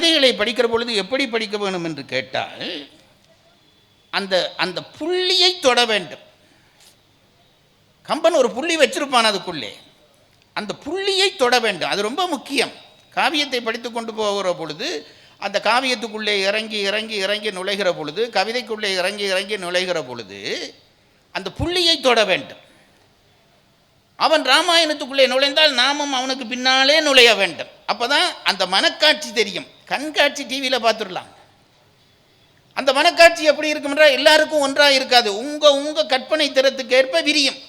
கவிதைகளை படிக்கிற பொழுது எப்படி படிக்க வேணும் என்று கேட்டால் அந்த அந்த புள்ளியை தொட வேண்டும். கம்பன் ஒரு புள்ளி வச்சிருப்பான் அதுக்குள்ளே. அந்த புள்ளியை தொட வேண்டும். அது ரொம்ப முக்கியம். காவியத்தை படித்து கொண்டு போகிற பொழுது அந்த காவியத்துக்குள்ளே இறங்கி இறங்கி இறங்கி நுழைகிற பொழுது கவிதைக்குள்ளே இறங்கி இறங்கி நுழைகிற பொழுது அந்த புள்ளியை தொட வேண்டும். அவன் ராமாயணத்துக்குள்ளே நுழைந்தால் நாமும் அவனுக்கு பின்னாலே நுழைய வேண்டும். அப்பதான் அந்த மனக்காட்சி தெரியும். கண்காட்சி டிவியில் பார்த்துடலாம். அந்த மனக்காட்சி எப்படி இருக்குமென்றால் எல்லாருக்கும் ஒன்றாக இருக்காது. உங்கள் உங்கள் கற்பனை திறத்துக்கு ஏற்ப விரியும்.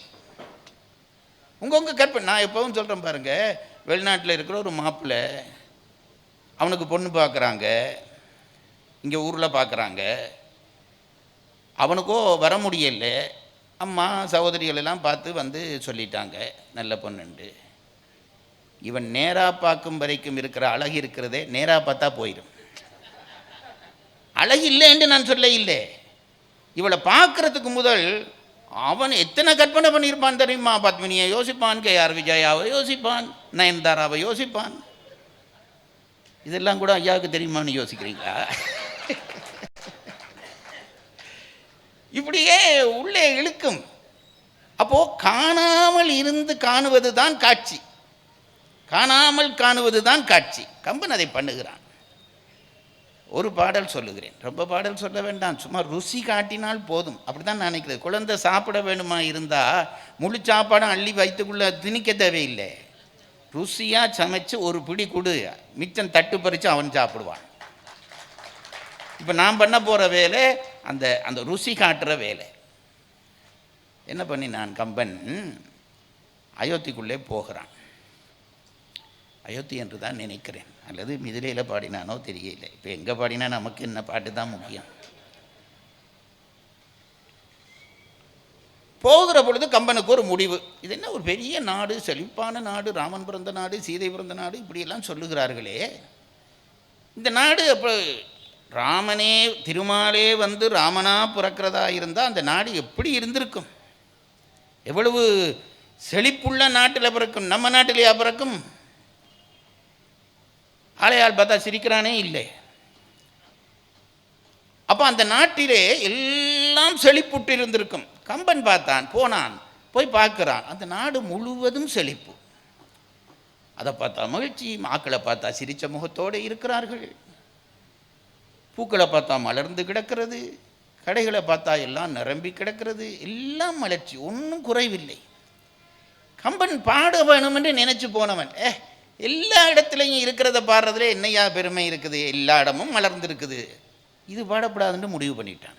உங்கள் உங்கள் கற்பனை நான் எப்போவும் சொல்கிறேன் பாருங்கள் வெளிநாட்டில் இருக்கிற ஒரு மாப்பிள்ளை அவனுக்கு பொண்ணு பார்க்குறாங்க இங்கே ஊரில் பார்க்குறாங்க அவனுக்கோ வர முடியலை அம்மா சகோதரிகள் எல்லாம் பார்த்து வந்து சொல்லிட்டாங்க நல்ல பொண்ணுண்டு. இவன் நேராக பார்க்கும் வரைக்கும் இருக்கிற அழகு இருக்கிறதே நேராக பார்த்தா போயிடும் அழகு இல்லைன்னு நான் சொல்ல இல்லை. இவளை பார்க்கறதுக்கு முதல் அவன் எத்தனை கற்பனை பண்ணியிருப்பான் தெரியுமா பத்மினியை யோசிப்பான் கே ஆர் விஜயாவை யோசிப்பான் நயன்தாராவை யோசிப்பான். இதெல்லாம் கூட ஐயாவுக்கு தெரியுமான்னு யோசிக்கிறீங்களா? இப்படியே உள்ளே இழுக்கும். அப்போது காணாமல் இருந்து காணுவது தான் காட்சி. காணாமல் காணுவது தான் காட்சி. கம்பன் அதை பண்ணுகிறான். ஒரு பாடல் சொல்லுகிறேன். ரொம்ப பாடல் சொல்ல வேண்டாம். சும்மா ருசி காட்டினால் போதும். அப்படிதான் நான் நினைக்கிறேன். குழந்தை சாப்பிட வேணுமா இருந்தால் முழு சாப்பாடும் அள்ளி வயிற்றுக்குள்ள திணிக்க தேவையில்லை. ருசியாக சமைச்சு ஒரு பிடி கொடு. மிச்சம் தட்டு பறித்து அவன் சாப்பிடுவான். இப்போ நான் பண்ண போகிற வேலை அந்த அந்த ருசி காட்டுற வேலை. என்ன பண்ணி நான் கம்பன்? அயோத்திக்குள்ளே போகிறான். அயோத்தி என்று தான் நினைக்கிறேன். அல்லது மிதிலையில் பாடினானோ தெரியல இப்போ எங்கே பாடினா நமக்கு என்ன பாட்டு தான் முக்கியம்? போகிற பொழுது கம்பனுக்கு ஒரு முடிவு. இது என்ன ஒரு பெரிய நாடு செழிப்பான நாடு ராமன் பிறந்த நாடு சீதை பிறந்த நாடு இப்படியெல்லாம் சொல்லுகிறார்களே. இந்த நாடு அப்போ ராமனே திருமாலே வந்து ராமனா பிறக்கிறதா இருந்தால் அந்த நாடு எப்படி இருந்திருக்கும்? எவ்வளவு செழிப்புள்ள நாட்டில் பிறக்கும்? நம்ம நாட்டிலேயா பிறக்கும்? ஆளையால் பார்த்தா சிரிக்கிறானே இல்லை. அப்போ அந்த நாட்டிலே எல்லாம் செழிப்புட்டு இருந்திருக்கும். கம்பன் பார்த்தான் போனான் போய் பார்க்குறான். அந்த நாடு முழுவதும் செழிப்பு. அதை பார்த்தா மகிழ்ச்சி மாக்களை பார்த்தா சிரித்த முகத்தோடு இருக்கிறார்கள். பூக்களை பார்த்தா மலர்ந்து கிடக்கிறது. கடைகளை பார்த்தா எல்லாம் நிரம்பி கிடக்கிறது. எல்லாம் மலர்ச்சி ஒன்றும் குறைவில்லை. கம்பன் பாட வேணும் என்று நினைச்சு போனவன். ஏ எல்லா இடத்துலையும் இருக்கிறத பாடுறதுல என்னையா பெருமை இருக்குது? எல்லா இடமும் மலர்ந்துருக்குது. இது பாடப்படாதுன்னு முடிவு பண்ணிட்டான்.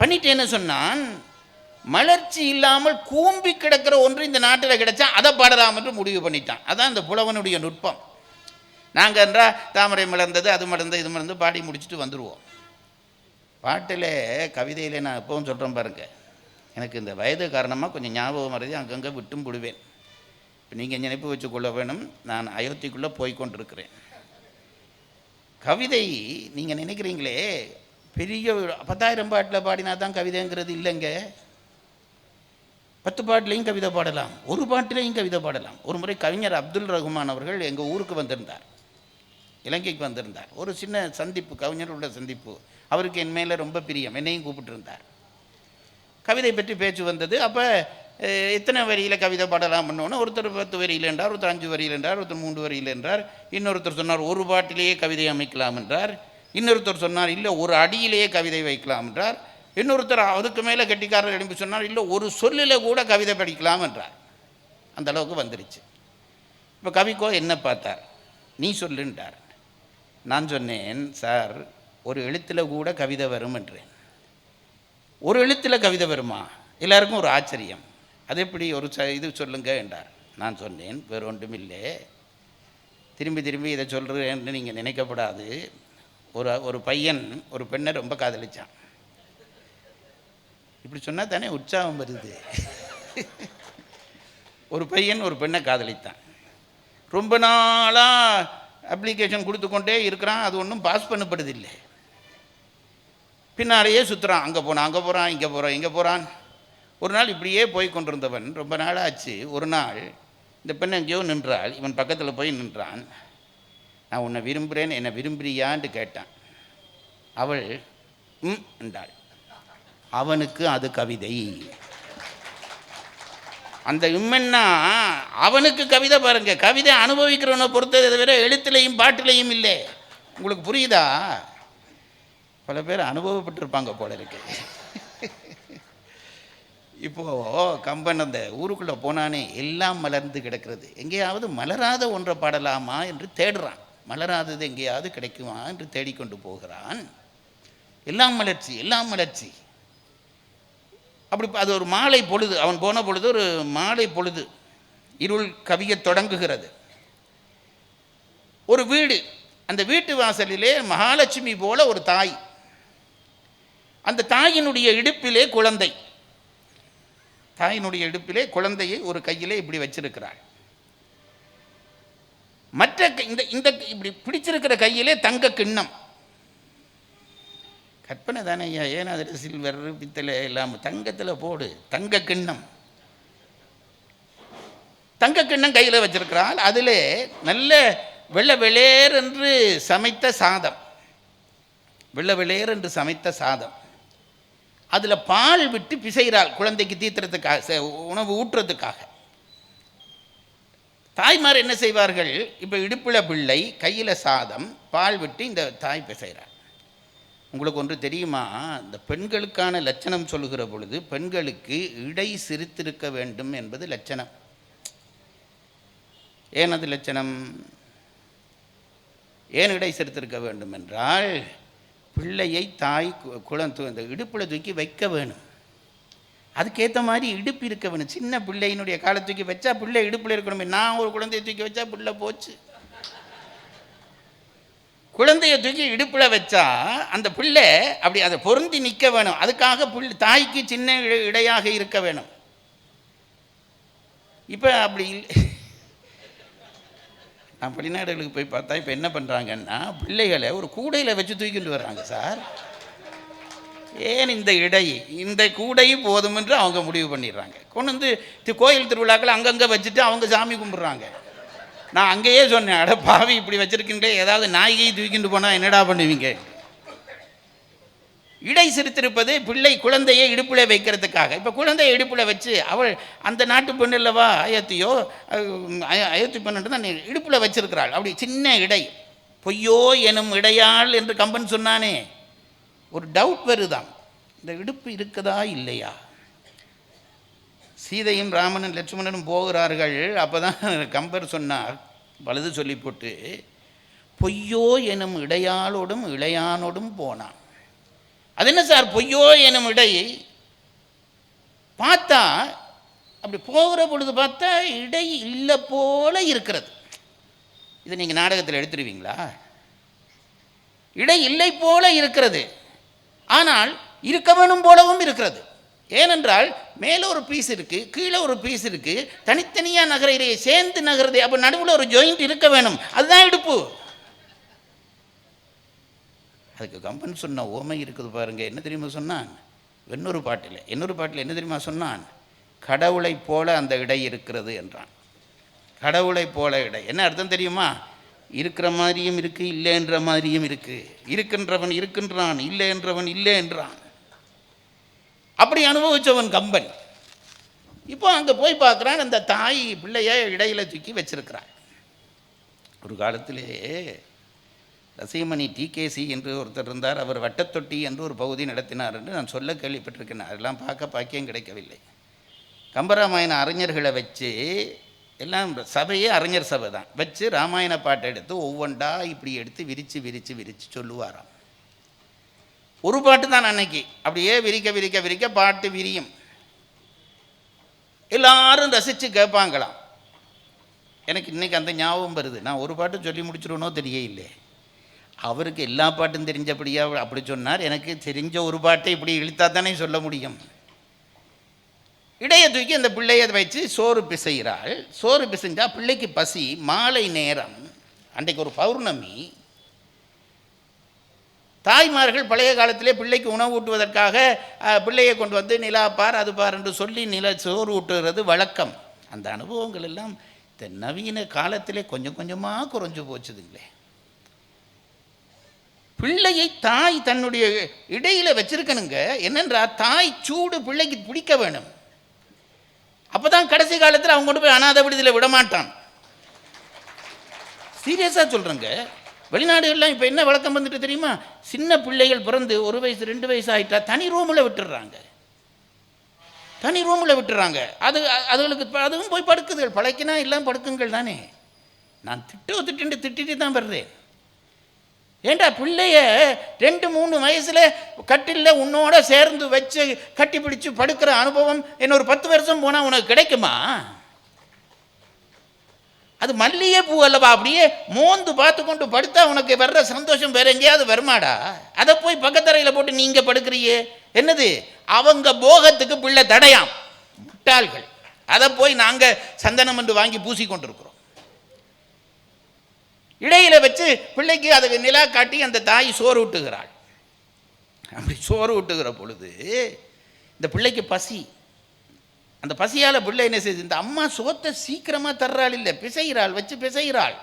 பண்ணிட்டு என்ன சொன்னான்? மலர்ச்சி இல்லாமல் கூம்பி கிடக்கிற ஒன்று இந்த நாட்டில் கிடைச்சா அதை பாடலாம் என்று முடிவு பண்ணிட்டான். அதான் அந்த புலவனுடைய நுட்பம். நாங்கள் என்றால் தாமரை மலர்ந்தது அது மலர்ந்தது இது மலர்ந்து பாடி முடிச்சுட்டு வந்துடுவோம் பாட்டில் கவிதையில் நான் எப்பவும் சொல்கிறேன் பாருங்கள் எனக்கு இந்த வயது காரணமாக கொஞ்சம் ஞாபகம் மறதி அங்கங்கே விட்டும் விடுவேன் இப்போ நீங்கள் நினைப்பு வச்சுக்கொள்ள வேணும். நான் அயோத்திக்குள்ளே போய்கொண்டிருக்கிறேன் கவிதை நீங்கள் நினைக்கிறீங்களே? பெரிய பத்தாயிரம் பாட்டில் பாடினா தான் கவிதைங்கிறது இல்லைங்க. பத்து பாட்டிலையும் கவிதை பாடலாம். ஒரு பாட்டிலையும் கவிதை பாடலாம். ஒரு முறை கவிஞர் அப்துல் ரகுமான் அவர்கள் எங்கள் ஊருக்கு வந்திருந்தார். இலங்கைக்கு வந்திருந்தார். ஒரு சின்ன சந்திப்பு கவிஞரோட சந்திப்பு. அவருக்கு என் மேலே ரொம்ப பிரியம். என்னையும் கூப்பிட்டுருந்தார். கவிதை பற்றி பேச்சு வந்தது. அப்போ எத்தனை வரியில் கவிதை பாடலாம் பண்ணோன்னா ஒருத்தர் பத்து வரியில் என்றார் ஒருத்தர் அஞ்சு வரியில் என்றார் ஒருத்தர் மூன்று வரியில் என்றார். இன்னொருத்தர் சொன்னார் ஒரு பாட்டிலேயே கவிதை அமைக்கலாம் என்றார். இன்னொருத்தர் சொன்னார் இல்லை ஒரு அடியிலேயே கவிதை வைக்கலாம் என்றார். இன்னொருத்தர் அதுக்கு மேலே கெட்டிக்காரர் எழுப்பி சொன்னார் இல்லை ஒரு சொல்லில் கூட கவிதை படிக்கலாம் என்றார். அந்த அளவுக்கு வந்துருச்சு. இப்போ கவிக்கோ என்ன பார்த்தார்? நீ சொல்லுன்றார் நான் சொன்னேன் சார் ஒரு எழுத்தில் கூட கவிதை வரும் என்றேன். ஒரு எழுத்தில் கவிதை வருமா? எல்லாருக்கும் ஒரு ஆச்சரியம். அது எப்படி ஒரு ச இது சொல்லுங்க என்றார். நான் சொன்னேன் வேறு ஒன்றும் இல்லை திரும்பி திரும்பி இதை சொல்கிறேன்னு நீங்கள் நினைக்கப்படாது. ஒரு ஒரு பையன் ஒரு பெண்ணை ரொம்ப காதலிச்சான். இப்படி சொன்னால் தானே உற்சாகம் வருது. ஒரு பையன் ஒரு பெண்ணை காதலித்தான். ரொம்ப நாளாக அப்ளிகேஷன் கொடுத்து கொண்டே இருக்கிறான் அது ஒன்றும் பாஸ் பண்ணப்படுதில்லை. பின்னாலேயே சுற்றுறான் அங்கே போனான் அங்கே போகிறான் இங்கே போகிறான் இங்கே போகிறான் ஒரு நாள் இப்படியே போய் கொண்டிருந்தவன் ரொம்ப நாளாச்சு. ஒரு நாள் இந்த பெண் எங்கேயோ நின்றாள். இவன் பக்கத்தில் போய் நின்றான். நான் உன்னை விரும்புகிறேன் என்னை விரும்புறியான்னு கேட்டான். அவள் ம் என்றாள். அவனுக்கு அது கவிதை. அந்த இம்மென்னா அவனுக்கு கவிதை பாருங்க. கவிதை அனுபவிக்கிறவனை பொறுத்தது தவிர எழுத்துலையும் பாட்டுலையும் இல்லை. உங்களுக்கு புரியுதா? பல பேர் அனுபவப்பட்டிருப்பாங்க போல இருக்கு. இப்போ கம்பன் அந்த ஊருக்குள்ளே போனானே எல்லாம் மலர்ந்து கிடக்கிறது. எங்கேயாவது மலராத ஒன்றை பாடலாமா என்று தேடுறான். மலராதது எங்கேயாவது கிடைக்குமா என்று தேடிக்கொண்டு போகிறான். எல்லாம் மலர்ச்சி எல்லாம் மலர்ச்சி. அப்படி அது ஒரு மாலை பொழுது அவன் போன பொழுது ஒரு மாலை பொழுது இருள் கவிய தொடங்குகிறது. ஒரு வீடு அந்த வீட்டு வாசலிலே மகாலட்சுமி போல ஒரு தாய். அந்த தாயினுடைய இடுப்பிலே குழந்தை. தாயினுடைய இடுப்பிலே குழந்தையை ஒரு கையிலே இப்படி வச்சிருக்கிறாள். மற்ற இந்த இந்த இப்படி பிடிச்சிருக்கிற கையிலே தங்க கிண்ணம். கற்பனை தானே ஐயா ஏன் அதில் சில்வர் பித்தளை எல்லாம்? தங்கத்தில் போடு தங்க கிண்ணம். தங்க கிண்ணம் கையில் வச்சிருக்கிறாள். அதில் நல்ல வெள்ளை வெளேர் என்று சமைத்த சாதம். வெள்ளை வெளேர் என்று சமைத்த சாதம். அதில் பால் விட்டு பிசைகிறாள் குழந்தைக்கு தீத்துறதுக்காக உணவு ஊட்டுறதுக்காக. தாய்மார் என்ன செய்வார்கள்? இப்போ இடுப்பில் பிள்ளை கையில் சாதம் பால் விட்டு இந்த தாய் பிசைகிறாள். உங்களுக்கு ஒன்று தெரியுமா? இந்த பெண்களுக்கான லட்சணம் சொல்லுகிற பொழுது பெண்களுக்கு இடை சிரித்திருக்க வேண்டும் என்பது லட்சணம். ஏன் அது லட்சணம்? ஏன் இடை சிரித்திருக்க வேண்டும் என்றால் பிள்ளையை தாய் கு- குளம் தூ- இந்த இடுப்பில் தூக்கி வைக்க வேணும். அதுக்கேற்ற மாதிரி இடுப்பு இருக்க வேணும். சின்ன பிள்ளையினுடைய காலை தூக்கி வச்சா பிள்ளை இடுப்பில் இருக்கணுமே. நான் ஒரு குழந்தையை தூக்கி வச்சா பிள்ளை போச்சு. குழந்தைய தூக்கி இடுப்பில் வச்சா அந்த பிள்ளை அப்படி அதை பொருந்தி நிற்க வேணும். அதுக்காக பிள்ளை தாய்க்கு சின்ன இட- இடையாக இருக்க வேணும். இப்போ அப்படி இல்லை. நான் வெளிநாடுகளுக்கு போய் பார்த்தா இப்போ என்ன பண்ணுறாங்கன்னா பிள்ளைகளை ஒரு கூடையில் வச்சு தூக்கிட்டு வர்றாங்க சார். ஏன் இந்த இடை? இந்த கூடை போதும் என்று அவங்க முடிவு பண்ணிடுறாங்க. கொண்டு வந்து கோயில் திருவிழாக்கள் அங்கங்கே வச்சுட்டு அவங்க சாமி கும்பிட்றாங்க. நான் அங்கேயே சொன்னேன் அட பாவி இப்படி வச்சுருக்கீங்களே ஏதாவது நாய்கை தூக்கிட்டு போனால் என்னடா பண்ணுவீங்க? இடை சிரித்திருப்பது பிள்ளை குழந்தையை இடுப்பில் வைக்கிறதுக்காக. இப்போ குழந்தையை இடுப்பில் வச்சு அவள் அந்த நாட்டு பெண் இல்லைவா அயத்தியோ அயோத்தி பெண்ணு தான் இடுப்பில் வச்சிருக்கிறாள். அப்படி சின்ன இடை. பொய்யோ எனும் இடையாள் என்று கம்பன் சொன்னானே. ஒரு டவுட் வருதாம். இந்த இடுப்பு இருக்குதா இல்லையா? சீதையும் ராமனும் லட்சுமணனும் போகிறார்கள். அப்போ தான் கம்பர் சொன்னார் வலது சொல்லி போட்டு பொய்யோ எனும் இடையாளோடும் இளையானோடும் போனான். அது என்ன சார் பொய்யோ எனும் இடை பார்த்தா அப்படி போகிற பொழுது பார்த்தா இடை இல்லை போல இருக்கிறது. இதை நீங்கள் நாடகத்தில் எடுத்துருவீங்களா? இடை இல்லை போல இருக்கிறது. ஆனால் இருக்க வேணும் போலவும் இருக்கிறது. ஏனென்றால் மேலே ஒரு பீஸ் இருக்குது கீழே ஒரு பீஸ் இருக்குது தனித்தனியாக நகரையிலேயே சேர்ந்து நகருது அப்போ நடுவில் ஒரு ஜாயிண்ட் இருக்க வேணும். அதுதான் இடுப்பு. அதுக்கு கம்பன் சொன்ன ஓமை இருக்குது பாருங்கள் என்ன தெரியுமா சொன்னான்? இன்னொரு பாட்டில். இன்னொரு பாட்டில் என்ன தெரியுமா சொன்னான்? கடவுளை போல அந்த இடை இருக்கிறது என்றான். கடவுளை போல இடை. என்ன அர்த்தம் தெரியுமா? இருக்கிற மாதிரியும் இருக்குது இல்லைன்ற மாதிரியும் இருக்குது இருக்கின்றவன் இருக்கின்றான் இல்லை என்றவன் இல்லை என்றான். அப்படி அனுபவிச்சவன் கம்பன். இப்போ அங்கே போய் பார்க்குறான் அந்த தாய் பிள்ளைய இடையில தூக்கி வச்சிருக்கிறான். ஒரு காலத்திலே ரசிகமணி டிகேசி என்று ஒருத்தர் இருந்தார். அவர் வட்டத்தொட்டி என்று ஒரு பகுதி நடத்தினார் என்று நான் சொல்ல கேள்விப்பட்டிருக்கேன் அதெல்லாம் பார்க்க பாக்கியம் கிடைக்கவில்லை. கம்பராமாயண அறிஞர்களை வச்சு எல்லாம் சபையே அறிஞர் சபை தான். வச்சு ராமாயண பாட்டை எடுத்து ஒவ்வொன்றா இப்படி எடுத்து விரித்து விரித்து விரித்து சொல்லுவாராம். ஒரு பாட்டு தான் அன்னைக்கு. அப்படியே விரிக்க விரிக்க விரிக்க பாட்டு விரியும். எல்லாரும் ரசித்து கேட்பாங்களாம். எனக்கு இன்றைக்கி அந்த ஞாபகம் வருது. நான் ஒரு பாட்டு சொல்லி முடிச்சிருவனோ இல்லை அவருக்கு எல்லா பாட்டும் தெரிஞ்சபடியா அப்படி சொன்னார். எனக்கு தெரிஞ்ச ஒரு பாட்டை இப்படி இழுத்தா தானே சொல்ல முடியும். இடைய தூக்கி அந்த பிள்ளையை வச்சு சோறு பிசைகிறாள். சோறு பிசைஞ்சா பிள்ளைக்கு பசி. மாலை நேரம். அன்றைக்கு ஒரு பௌர்ணமி. தாய்மார்கள் பழைய காலத்திலே பிள்ளைக்கு உணவு ஊட்டுவதற்காக பிள்ளையை கொண்டு வந்து நிலா பார் அது பார் என்று சொல்லி நில சோறு ஊட்டுகிறது வழக்கம். அந்த அனுபவங்கள் எல்லாம் இந்த நவீன காலத்திலே கொஞ்சம் கொஞ்சமாக குறைஞ்சு போச்சுதுங்களே. பிள்ளையை தாய் தன்னுடைய இடையில் வச்சிருக்கணுங்க. என்னன்றா? தாய் சூடு பிள்ளைக்கு பிடிக்க வேணும். அப்போ தான் கடைசி காலத்தில் அவங்க கொண்டு போய் அனாத விடுதியில் விடமாட்டான். சீரியஸாக சொல்கிறேங்க வெளிநாடுகள்லாம் இப்போ என்ன வழக்கம் வந்துட்டு தெரியுமா? சின்ன பிள்ளைகள் பிறந்து ஒரு வயசு ரெண்டு வயசு ஆகிட்டா தனி ரூமில் விட்டுடுறாங்க தனி ரூமில் விட்டுறாங்க. அது அதுகளுக்கு அதுவும் போய் படுக்குதுகள். பழைக்கினா எல்லாம் படுக்குங்கள் தானே. நான் திட்டு திட்டு திட்டிட்டு தான் வர்றேன். ஏண்டா பிள்ளைய ரெண்டு மூணு வயசில் கட்டிலில் உன்னோட சேர்ந்து வச்சு கட்டி பிடிச்சி படுக்கிற அனுபவம் இன்னொரு பத்து வருஷம் போனால் உனக்கு கிடைக்குமா? அது மல்லிகை பூ அல்லவா? அப்படியே மோந்து பார்த்து கொண்டு படுத்தா உனக்கு வர்ற சந்தோஷம் வேற எங்கேயாவது வருமாடா? அதை போய் பக்கத்தரையில் போட்டு நீங்க படுக்கிறியே? என்னது? அவங்க போகத்துக்கு பிள்ளை தடையாம். முட்டாள்கள். அதை போய் நாங்கள் சந்தனம் என்று வாங்கி பூசி கொண்டிருக்கிறோம் இடையில வச்சு பிள்ளைக்கு அதுக்கு நிலா காட்டி அந்த தாய் சோறு ஊட்டுகிறாள். அப்படி சோறு ஊட்டுகிற பொழுது இந்த பிள்ளைக்கு பசி. அந்த பசியால் பிள்ளை என்ன செய்யுது இந்த அம்மா சோத்தை சீக்கிரமாக தர்றாள் இல்லை பிசைகிறாள் வச்சு பிசைகிறாள்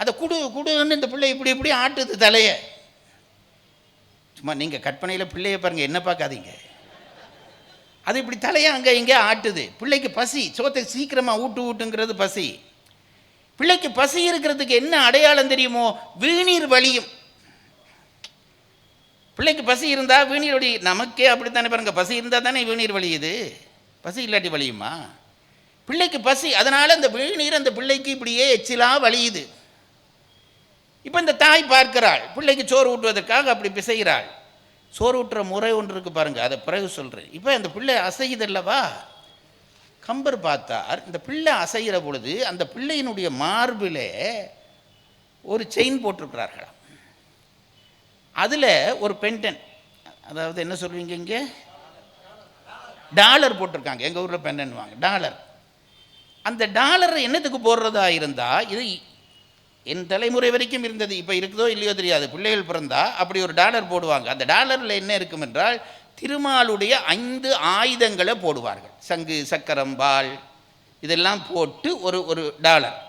அதை குடு குடுன்னு இந்த பிள்ளை இப்படி இப்படி ஆட்டுது தலையை. சும்மா நீங்கள் கற்பனையில் பிள்ளைய பாருங்கள் என்ன பார்க்காதீங்க. அது இப்படி தலையை அங்கே இங்கே ஆட்டுது. பிள்ளைக்கு பசி சோத்தை சீக்கிரமாக ஊட்டு ஊட்டுங்கிறது பசி. பிள்ளைக்கு பசி இருக்கிறதுக்கு என்ன அடையாளம் தெரியுமோ? வீணீர் வலியும் பிள்ளைக்கு பசி இருந்தால் வீணீர் வலி நமக்கே அப்படித்தானே பாருங்க. பசி இருந்தால் தானே வீணீர் வலியுது பசி இல்லாட்டி வலியுமா பிள்ளைக்கு பசி அதனால் அந்த வீணீர் அந்த பிள்ளைக்கு இப்படியே எச்சிலாக வலியுது இப்போ இந்த தாய் பார்க்கிறாள் பிள்ளைக்கு சோறு ஊட்டுவதற்காக அப்படி பிசைகிறாள். சோறு ஊட்டுற முறை ஒன்று இருக்கு பாருங்க அதை பிறகு சொல்கிறேன் இப்போ அந்த பிள்ளை அசையுதல்லவா கம்பர் பார்த்தார் இந்த பிள்ளை அசைகிற பொழுது அந்த பிள்ளையினுடைய மார்பிலே ஒரு செயின் போட்டிருக்கிறார்களாம். அதில் ஒரு பென்டன் அதாவது என்ன சொல்வீங்க இங்கே? டாலர் போட்டிருக்காங்க எங்கள் ஊரில் பென்டன் வாங்க டாலர். அந்த டாலர் என்னத்துக்கு போடுறதா இருந்தால் இது என் தலைமுறை வரைக்கும் இருந்தது இப்போ இருக்குதோ இல்லையோ தெரியாது பிள்ளைகள் பிறந்தா அப்படி ஒரு டாலர் போடுவாங்க. அந்த டாலரில் என்ன இருக்கும் என்றால் திருமாலுடைய ஐந்து ஆயுதங்களை போடுவார்கள். சங்கு சக்கரம் பால் இதெல்லாம் போட்டு ஒரு ஒரு டாலர்.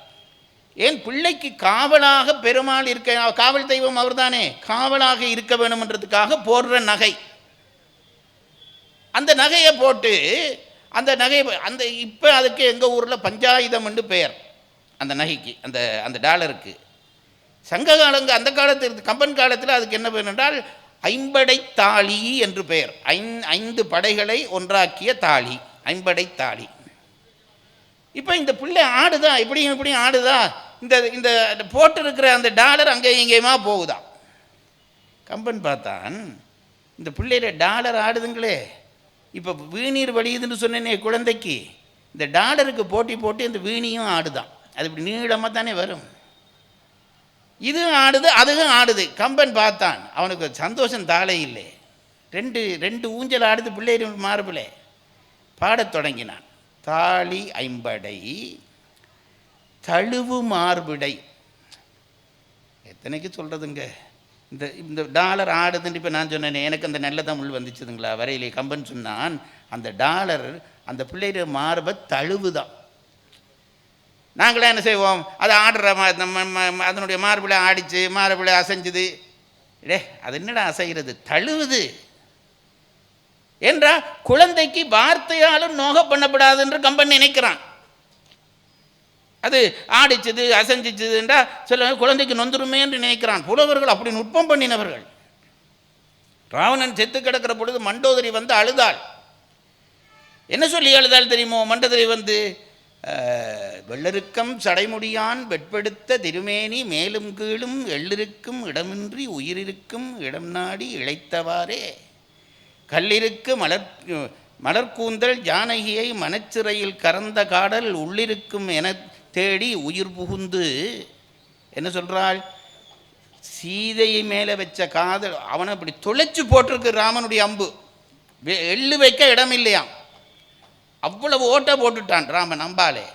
ஏன் பிள்ளைக்கு காவலாக பெருமாள் இருக்க காவல் தெய்வம் அவர்தானே? காவலாக இருக்க வேணுமன்றதுக்காக போடுற நகை. அந்த நகையை போட்டு அந்த நகை அந்த இப்போ அதுக்கு எங்கள் ஊரில் பஞ்சாயுதம்னு பெயர். அந்த நகைக்கு அந்த அந்த டாலருக்கு. சங்க காலங்க அந்த காலத்தில் கம்பன் காலத்தில் அதுக்கு என்ன வேணும் என்றால் ஐம்படை தாலி என்று பெயர். ஐந்து படைகளை ஒன்றாக்கிய தாலி ஐம்படை தாலி இப்போ இந்த பிள்ளை ஆடுதா? இப்படியும் இப்படியும் ஆடுதா? இந்த இந்த போட்டிருக்கிற அந்த டாலர் அங்கே எங்கேயுமா போகுதா? கம்பன் பார்த்தான் இந்த பிள்ளையில டாலர் ஆடுதுங்களே. இப்போ வீணீர் வலியுதுன்னு சொன்னேனே குழந்தைக்கு. இந்த டாலருக்கு போட்டி போட்டு இந்த வீணியும் ஆடுதான். அது இப்படி நீளமாக தானே வரும். இதுவும் ஆடுது அதுவும் ஆடுது. கம்பன் பார்த்தான். அவனுக்கு சந்தோஷம் தாளை இல்லை. ரெண்டு ரெண்டு ஊஞ்சல் ஆடுது பிள்ளைகள் மார்பிளே பாடத் தொடங்கினான். தாலி ஐம்படை தழுவு மார்பிடை. எத்தனைக்கு சொல்கிறதுங்க இந்த இந்த டாலர் ஆடுதுன்னு இப்போ நான் சொன்னேனே எனக்கு அந்த நல்ல தமிழ் வந்துச்சுதுங்களா? வரையிலே கம்பன் சொன்னான் அந்த டாலர் அந்த பிள்ளைய மார்பை தழுவுதான். நாங்களாம் என்ன செய்வோம்? அதை ஆடுற நம்ம ம- அதனுடைய மார்பில் ஆடிச்சு மார்பிளை அசைஞ்சுது. டே அது என்னடா அசைகிறது? தழுவுது. என்றா குழந்தைக்கு வார்த்தையாலும் நோக பண்ணப்படாது என்று கம்பன் நினைக்கிறான். அது ஆடிச்சது அசைஞ்சிச்சதுன்றா சில குழந்தைக்கு நொந்துருமே என்று நினைக்கிறான். புலவர்கள் அப்படி நுட்பம் பண்ணினவர்கள். ராவணன் செத்து கிடக்கிற பொழுது மண்டோதரி வந்து அழுதாள். என்ன சொல்லி அழுதாள் தெரியுமோ? மண்டோதரி வந்து வெள்ளருக்கம் சடைமுடியான் வெட்பெடுத்த திருமேனி மேலும் கீழும் எள்ளிருக்கும் இடமின்றி உயிரிருக்கும் இடம் நாடி இழைத்தவாறே. கல்லிருக்கு மலர் மலர்கூந்தல் ஜானகியை மனச்சிறையில் கறந்த காடல் உள்ளிருக்கும் என தேடி உயிர் புகுந்து என்ன சொல்கிறாள் சீதையை மேலே வச்ச காதல் அவனை அப்படி தொலைச்சு போட்டிருக்கு ராமனுடைய அம்பு. வெ- எள்ளு வைக்க இடம் இல்லையாம் அவ்வளவு ஓட்ட போட்டுட்டான் ராமன் அம்பாலே.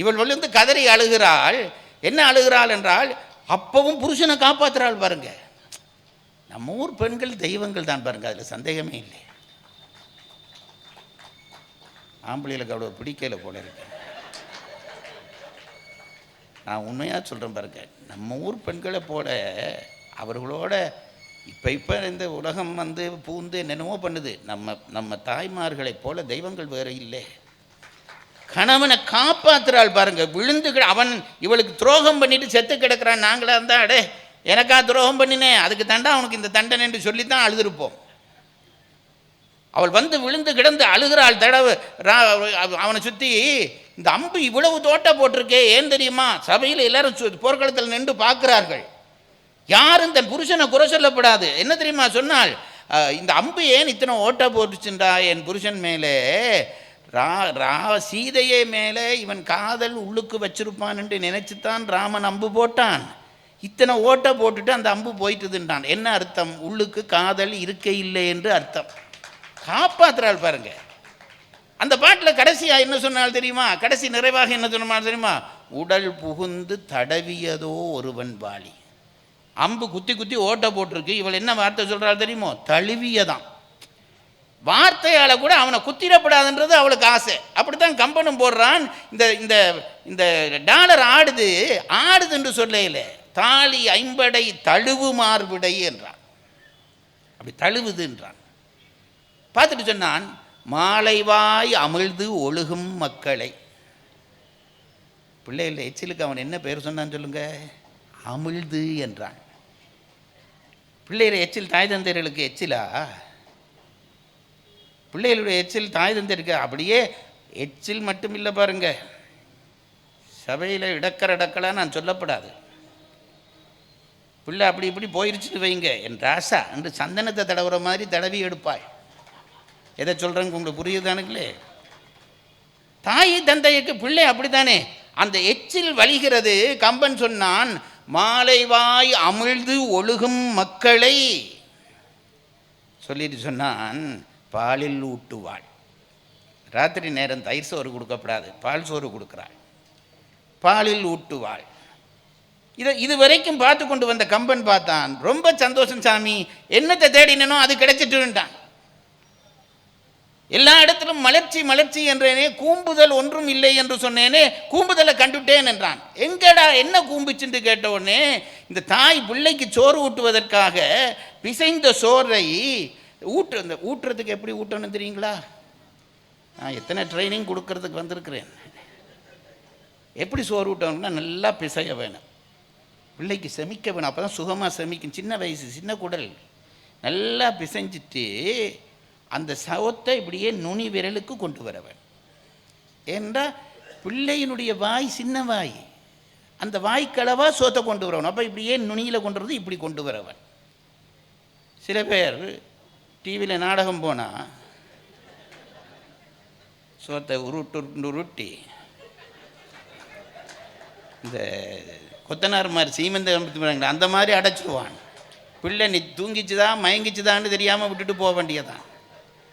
இவள் விழுந்து கதறி அழுகிறாள். என்ன அழுகிறாள் என்றால் அப்பவும் புருஷனை காப்பாத்துறாள் பாருங்க. நம்ம ஊர் பெண்கள் தெய்வங்கள் தான் பாருங்க அதில் சந்தேகமே இல்லை. ஆம்பளைகளுக்கு அவ்வளோ பிடிக்கல போல இருக்கு. நான் உண்மையாக சொல்கிறேன் பாருங்க நம்ம ஊர் பெண்களை போல அவர்களோட இப்போ இப்போ இந்த உலகம் வந்து பூந்து என்னென்னவோ பண்ணுது. நம்ம நம்ம தாய்மார்களைப் போல தெய்வங்கள் வேறு இல்லை. கணவனை காப்பாற்றுறாள் பாருங்க. விழுந்து கிட- அவன் இவளுக்கு துரோகம் பண்ணிட்டு செத்து கிடக்குறான். நாங்களாக இருந்தா அடே எனக்கா துரோகம் பண்ணினேன் அதுக்கு தண்டா அவனுக்கு இந்த தண்டனை என்று சொல்லித்தான் அழுதுருப்போம். அவள் வந்து விழுந்து கிடந்து அழுகிறாள். தடவை அவனை சுற்றி இந்த அம்பு இவ்வளவு தோட்டம் போட்டிருக்கே. ஏன் தெரியுமா? சபையில் எல்லாரும் சு- போர்க்களத்தில் நின்று பார்க்கிறார்கள். யாரும் தன் புருஷனை குறை சொல்லப்படாது. என்ன தெரியுமா சொன்னால் இந்த அம்பு ஏன் இத்தனை ஓட்டை போட்டுச்சுண்டா என் புருஷன் மேலே ரா ரா சீதையே மேலே இவன் காதல் உள்ளுக்கு வச்சிருப்பான் என்று நினைச்சுத்தான் ராமன் அம்பு போட்டான். இத்தனை ஓட்டை போட்டுட்டு அந்த அம்பு போயிட்டுதுன்றான். என்ன அர்த்தம்? உள்ளுக்கு காதல் இருக்க இல்லை என்று அர்த்தம். காப்பாத்துறாள் பாருங்க. அந்த பாட்டில் கடைசியா என்ன சொன்னால் தெரியுமா? கடைசி நிறைவாக என்ன சொன்னால் தெரியுமா? உடல் புகுந்து தடவியதோ ஒருவன் வாளி அம்பு குத்தி குத்தி ஓட்டை போட்டிருக்கு. இவள் என்ன வார்த்தை சொல்கிறாள் தெரியுமோ? தழுவியதான். வார்த்தையால் கூட அவனை குத்திடப்படாதுன்றது அவளுக்கு ஆசை. அப்படித்தான் கம்பனும் போடுறான். இந்த இந்த இந்த டாலர் ஆடுது. ஆடுது என்று சொல்லையில தாலி ஐம்படை தழுவு மார்பிடை என்றான். அப்படி தழுவுதுன்றான் பார்த்துட்டு சொன்னான் மாலைவாய் அமிழ்து ஒழுகும் மக்களை. பிள்ளைகள் எச்சிலுக்கு அவன் என்ன பேர் சொன்னான்னு சொல்லுங்க? அமிழ்து என்றான். பிள்ளைகள் எச்சில் தாய் தந்தையர்களுக்கு எச்சிலா? பிள்ளைகளுடைய எச்சில் தாய் தந்தையருக்கு. அப்படியே எச்சில் மட்டும் இல்லை பாருங்க. சபையில் இடக்கர இடக்கலா நான் சொல்லப்படாது. பிள்ளை அப்படி இப்படி போயிருச்சுட்டு வைங்க. என் ராசா என்று சந்தனத்தை தடவுற மாதிரி தடவி எடுப்பாய். எதை சொல்கிறேங்க உங்களுக்கு புரியுதானுங்களே தாய் தந்தைக்கு பிள்ளை அப்படித்தானே? அந்த எச்சில் வழிகிறது கம்பன் சொன்னான் மாலைவாய் அமிழ்ந்து ஒழுகும் மக்களை சொல்லிட்டு சொன்னான் பாலில் ஊட்டுவாள். ராத்திரி நேரம் தயிர் சோறு கொடுக்கப்படாது பால் சோறு கொடுக்குறாள். பாலில் ஊட்டுவாள். இதை இது வரைக்கும் பார்த்து கொண்டு வந்த கம்பன் பார்த்தான் ரொம்ப சந்தோஷம் சாமி என்னத்தை தேடினோ அது கிடைச்சிட்டுன்ட்டான் எல்லா இடத்திலும் மலர்ச்சி மலர்ச்சி என்றேனே கூம்புதல் ஒன்றும் இல்லை என்று சொன்னேனே கூம்புதலை கண்டுட்டேன் என்றான். எங்கடா என்ன கூம்புச்சுன்னு கேட்ட உடனே இந்த தாய் பிள்ளைக்கு சோறு ஊட்டுவதற்காக பிசைந்த சோறை ஊட்டு இந்த ஊட்டுறதுக்கு எப்படி ஊட்டணும் தெரியுங்களா? நான் எத்தனை ட்ரைனிங் கொடுக்கறதுக்கு வந்திருக்கிறேன். எப்படி சோறு ஊட்டணும்னா நல்லா பிசைய வேணும். பிள்ளைக்கு செமிக்க வேணும். அப்போ தான் சுகமாக செமிக்கும். சின்ன வயசு சின்ன குடல். நல்லா பிசைஞ்சிட்டு அந்த சவத்தை இப்படியே நுனி விரலுக்கு கொண்டு வரவன் வேணும் பிள்ளையினுடைய வாய் சின்ன வாய். அந்த வாய்க்களவாக சோத்தை கொண்டு வரவன் அப்போ இப்படியே நுனியில் கொண்டு வரது இப்படி கொண்டு வரவன் சில பேர் டிவியில் நாடகம் போனால் சோத்தை உருட்டு உருட்டி இந்த கொத்தனார் மாதிரி சீமந்த அந்த மாதிரி அடைச்சிடுவான் பிள்ளை நீ தூங்கிச்சுதான் மயங்கிச்சுதான்னு தெரியாமல் விட்டுட்டு போக வேண்டியதான்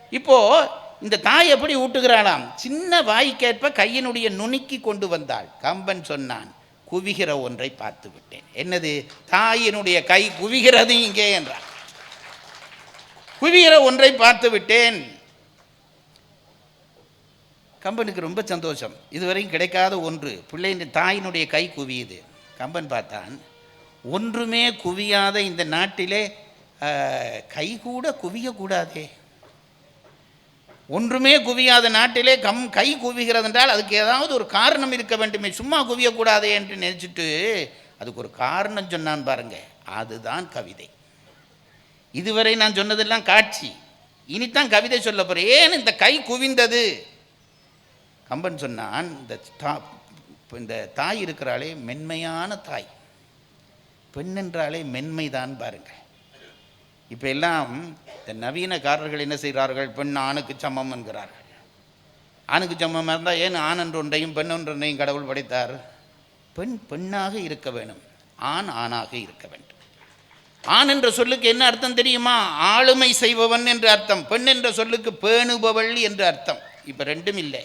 இப்போது இந்த தாய் எப்படி ஊட்டுகிறாளாம்? சின்ன வாய்க்கேற்ப கையினுடைய நுணுக்கி கொண்டு வந்தாள். கம்பன் சொன்னான் குவிகிற ஒன்றை பார்த்து விட்டேன். என்னது? தாயினுடைய கை குவிகிறது இங்கே என்றான். குவிகிற ஒன்றை பார்த்து விட்டேன். கம்பனுக்கு ரொம்ப சந்தோஷம். இதுவரையும் கிடைக்காத ஒன்று. பிள்ளையின் தாயினுடைய கை குவியுது. கம்பன் பார்த்தான் ஒன்றுமே குவியாத இந்த நாட்டிலே கை கூட குவியக்கூடாதே. ஒன்றுமே குவியாத நாட்டிலே கம் கை குவிகிறது என்றால் அதுக்கு ஏதாவது ஒரு காரணம் இருக்க வேண்டுமே. சும்மா குவியக்கூடாதே என்று நினச்சிட்டு அதுக்கு ஒரு காரணம் சொன்னான் பாருங்க. அதுதான் கவிதை. இதுவரை நான் சொன்னதெல்லாம் காட்சி. இனித்தான் கவிதை சொல்ல போகிறேன் ஏன் இந்த கை குவிந்தது? கம்பன் சொன்னான் இந்த தா இந்த தாய் இருக்கிறாளே மென்மையான தாய். பெண் என்றாலே மென்மைதான் பாருங்கள். இப்போ எல்லாம் இந்த நவீனக்காரர்கள் என்ன செய்கிறார்கள்? பெண் ஆணுக்கு சமம் என்கிறார்கள். ஆணுக்கு சமமாக இருந்தால் ஏன் ஆண் என்று ஒன்றையும் பெண் ஒன்றையும் கடவுள் படைத்தார்? பெண் பெண்ணாக இருக்க வேணும் ஆண் ஆணாக இருக்க வேண்டும். ஆண் என்ற சொல்லுக்கு என்ன அர்த்தம் தெரியுமா? ஆளுமை செய்பவன் என்று அர்த்தம். பெண் என்ற சொல்லுக்கு பேணுபவள் என்று அர்த்தம். இப்போ ரெண்டும் இல்லை.